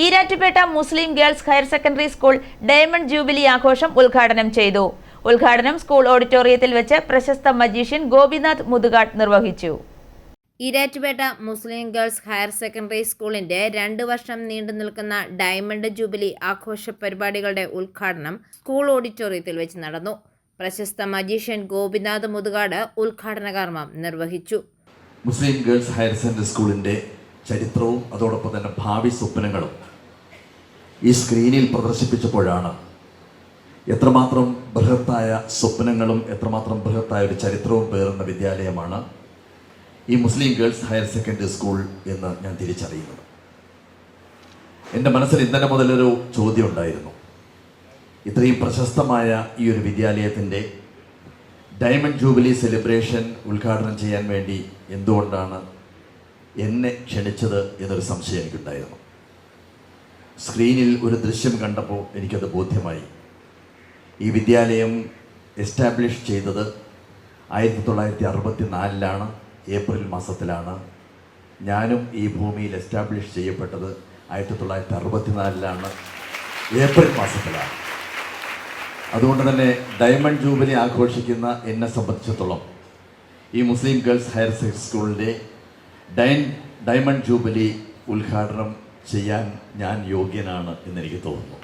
Erattupetta Muslim girls higher secondary school diamond jubilee ആഘോഷം ഉദ്ഘാടനം ചെയ്തു. ഉദ്ഘാടനം സ്കൂൾ ഓഡിറ്റോറിയത്തിൽ വെച്ച് പ്രശസ്ത മജീഷ്യൻ ഗോപിനാഥ് മുതുകാട് നിർവഹിച്ചു. Erattupetta Muslim girls higher secondary സ്കൂളിന്റെ രണ്ട് വർഷം നീണ്ടു നിൽക്കുന്ന ഡയമണ്ട് ജൂബിലി ആഘോഷ പരിപാടികളുടെ ഉദ്ഘാടനം സ്കൂൾ ഓഡിറ്റോറിയത്തിൽ വെച്ച് നടന്നു. പ്രശസ്ത മജീഷ്യൻ ഗോപിനാഥ് മുതുകാട് ഉദ്ഘാടന കർമ്മം നിർവഹിച്ചു. മുസ്ലിം ഗേൾസ് ഹയർ സെക്കൻഡറി സ്കൂളിന്റെ ചരിത്രവും അതോടൊപ്പം തന്നെ ഭാവി സ്വപ്നങ്ങളും ഈ സ്ക്രീനിൽ പ്രദർശിപ്പിച്ചപ്പോഴാണ് എത്രമാത്രം ബൃഹത്തായ സ്വപ്നങ്ങളും എത്രമാത്രം ബൃഹത്തായ ഒരു ചരിത്രവും പേറുന്ന വിദ്യാലയമാണ് ഈ Muslim girls higher secondary school എന്ന് ഞാൻ തിരിച്ചറിയുന്നത്. എന്റെ മനസ്സിൽ ഇന്നലെ മുതലൊരു ചോദ്യം ഉണ്ടായിരുന്നു. ഇത്രയും പ്രശസ്തമായ ഈ ഒരു വിദ്യാലയത്തിന്റെ ഡയമണ്ട് ജൂബിലി സെലിബ്രേഷൻ ഉദ്ഘാടനം ചെയ്യാൻ വേണ്ടി എന്തുകൊണ്ടാണ് എന്നെ ക്ഷണിച്ചത് എന്നൊരു സംശയം എനിക്കുണ്ടായിരുന്നു. സ്ക്രീനിൽ ഒരു ദൃശ്യം കണ്ടപ്പോൾ എനിക്കത് ബോധ്യമായി. ഈ വിദ്യാലയം എസ്റ്റാബ്ലിഷ് ചെയ്തത് ആയിരത്തി തൊള്ളായിരത്തി അറുപത്തി നാലിലാണ് ഏപ്രിൽ മാസത്തിലാണ്. ഞാനും ഈ ഭൂമിയിൽ എസ്റ്റാബ്ലിഷ് ചെയ്യപ്പെട്ടത് ആയിരത്തി തൊള്ളായിരത്തി അറുപത്തിനാലിലാണ് ഏപ്രിൽ മാസത്തിലാണ്. അതുകൊണ്ട് തന്നെ ഡയമണ്ട് ജൂബിലി ആഘോഷിക്കുന്ന എന്നെ സംബന്ധിച്ചിടത്തോളം ഈ മുസ്ലിം ഗേൾസ് ഹയർ സെക്കൻഡറി സ്കൂളിന്റെ ഡൈൻ ഡയമണ്ട് ജൂബിലി ഉദ്ഘാടനം ചെയ്യാൻ ഞാൻ യോഗ്യനാണ് എന്ന് എനിക്ക് തോന്നുന്നു.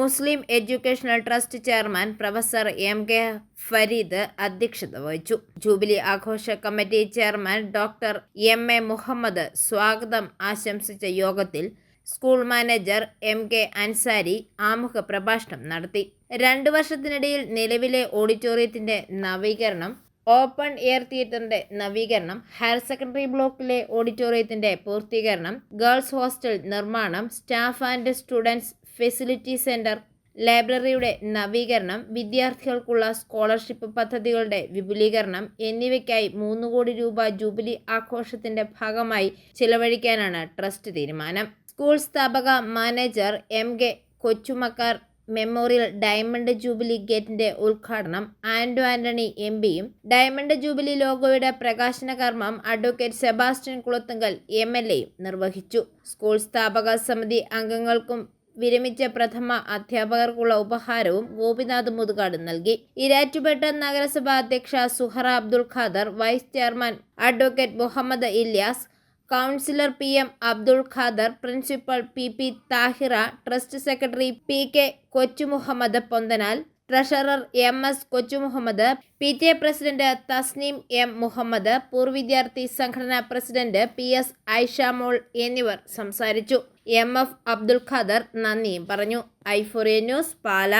Muslim educational trust chairman professor M K Fareed അധ്യക്ഷത വഹിച്ചു. ജൂബിലി ആഘോഷ committee chairman doctor M A Muhammad സ്വാഗതം ആശംസിച്ച യോഗത്തിൽ school manager M K Ansari ആമുഖ പ്രഭാഷണം നടത്തി. രണ്ടു വർഷത്തിനിടയിൽ നിലവിലെ ഓഡിറ്റോറിയത്തിന്റെ നവീകരണം ഓപ്പൺ എയർ തിയേറ്ററിന്റെ നവീകരണം ഹയർ സെക്കൻഡറി ബ്ലോക്കിലെ ഓഡിറ്റോറിയത്തിന്റെ പൂർത്തീകരണം ഗേൾസ് ഹോസ്റ്റൽ നിർമ്മാണം staff and students facility centre ലൈബ്രറിയുടെ നവീകരണം വിദ്യാർത്ഥികൾക്കുള്ള സ്കോളർഷിപ്പ് പദ്ധതികളുടെ വിപുലീകരണം എന്നിവയ്ക്കായി മൂന്ന് കോടി രൂപ ജൂബിലി ആഘോഷത്തിന്റെ ഭാഗമായി ചിലവഴിക്കാനാണ് ട്രസ്റ്റ് തീരുമാനം. സ്കൂൾ സ്ഥാപക manager M K Kochumakkar memorial diamond jubilee ഗേറ്റിന്റെ ഉദ്ഘാടനം. ആന്റോ ആന്റണി എം പിയും. ഡയമണ്ട് ജൂബിലി ലോഗോയുടെ പ്രകാശന കർമ്മം advocate Sebastian Kulathunkal M L എയും നിർവഹിച്ചു. സ്കൂൾ സ്ഥാപക സമിതി അംഗങ്ങൾക്കും വിരമിച്ച പ്രഥമ അധ്യാപകർക്കുള്ള ഉപഹാരവും ഗോപിനാഥ് മുതുകാട് നൽകി. ഇരാറ്റുപേട്ട നഗരസഭാ അധ്യക്ഷ Suhara Abdul Khader vice chairman advocate Muhammad Ilyas councillor P M Abdul Khader principal P P Thahira trust secretary P K Kochumuhammad Ponthanal treasurer M S Kochumuhammad P T A president Thasneem M Muhammad പൂർവിദ്യാർത്ഥി വിദ്യാർത്ഥി സംഘടനാ president P S ഐഷാമോൾ എന്നിവർ സംസാരിച്ചു. M F Abdul Khader നന്ദിയും പറഞ്ഞു. ഐഫോറിയ news പാല.